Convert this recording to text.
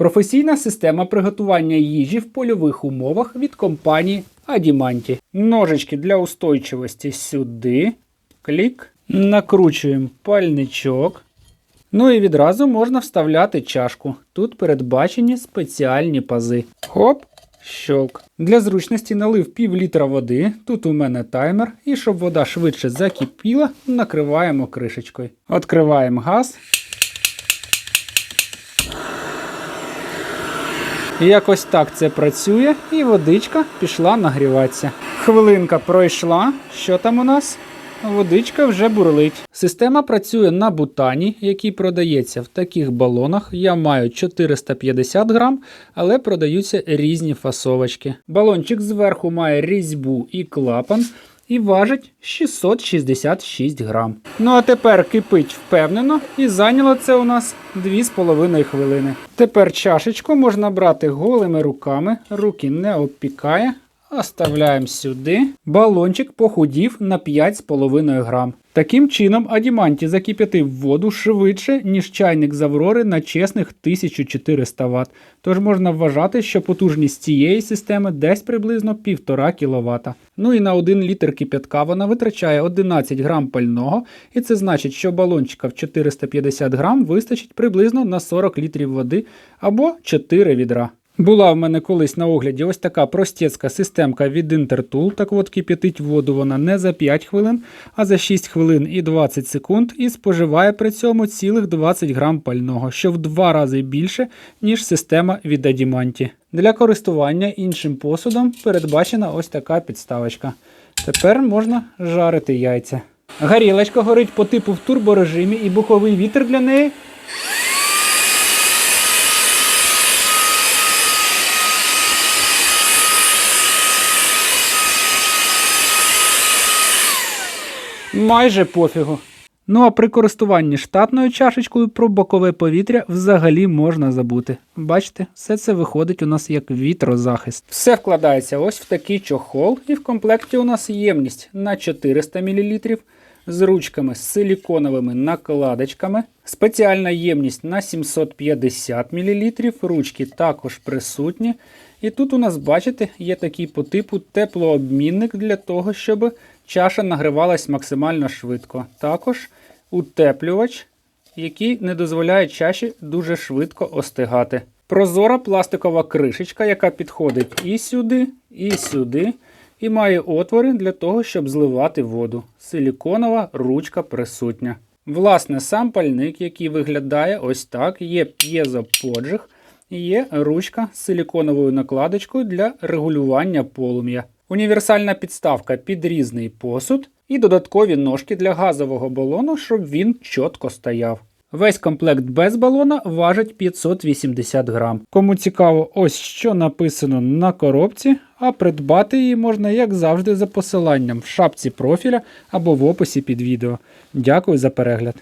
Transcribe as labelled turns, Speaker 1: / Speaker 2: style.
Speaker 1: Професійна система приготування їжі в польових умовах від компанії Адіманті. Ножички для устойчивості сюди. Клік. Накручуємо пальничок. Ну і відразу можна вставляти чашку. Тут передбачені спеціальні пази. Хоп, щолк. Для зручності налив пів літра води. Тут у мене таймер. І щоб вода швидше закипіла, накриваємо кришечкою. Відкриваємо газ. Якось так це працює, і водичка пішла нагріватися. Хвилинка пройшла. Що там у нас? Водичка вже бурлить. Система працює на бутані, який продається в таких балонах. Я маю 450 грам, але продаються різні фасовочки. Балончик зверху має різьбу і клапан. І важить 666 грам. Ну а тепер кипить впевнено, і зайняло це у нас 2,5 хвилини. Тепер чашечку можна брати голими руками, руки не обпікає. Оставляємо сюди. Балончик похудів на 5,5 грам. Таким чином, Адіманті закип'ятив воду швидше, ніж чайник з Аврори на чесних 1400 Вт. Тож можна вважати, що потужність цієї системи десь приблизно 1,5 кВт. Ну і на 1 літр кип'ятка вона витрачає 11 грам пального, і це значить, що балончика в 450 грам вистачить приблизно на 40 літрів води або 4 відра. Була в мене колись на огляді ось така простецька системка від Intertool. Так от кип'ятить воду вона не за 5 хвилин, а за 6 хвилин і 20 секунд і споживає при цьому цілих 20 грам пального, що в два рази більше, ніж система від Adimanti. Для користування іншим посудом передбачена ось така підставочка. Тепер можна жарити яйця. Гарілочка горить по типу в турборежимі і боковий вітер для неї майже пофігу. Ну а при користуванні штатною чашечкою про бокове повітря взагалі можна забути. Бачите, все це виходить у нас як вітрозахист. Все вкладається ось в такий чохол, і в комплекті у нас ємність на 400 мл з ручками з силіконовими накладочками, спеціальна ємність на 750 мл, ручки також присутні. І тут у нас, бачите, є такий по типу теплообмінник для того, щоб чаша нагрівалась максимально швидко. Також утеплювач, який не дозволяє чаші дуже швидко остигати. Прозора пластикова кришечка, яка підходить і сюди, і сюди, і має отвори для того, щоб зливати воду. Силіконова ручка присутня. Власне, сам пальник, який виглядає ось так, є п'єзоподжиг, і є ручка з силіконовою накладочкою для регулювання полум'я. Універсальна підставка під різний посуд і додаткові ножки для газового балону, щоб він чітко стояв. Весь комплект без балона важить 580 грам. Кому цікаво, ось що написано на коробці, а придбати її можна, як завжди, за посиланням в шапці профіля або в описі під відео. Дякую за перегляд.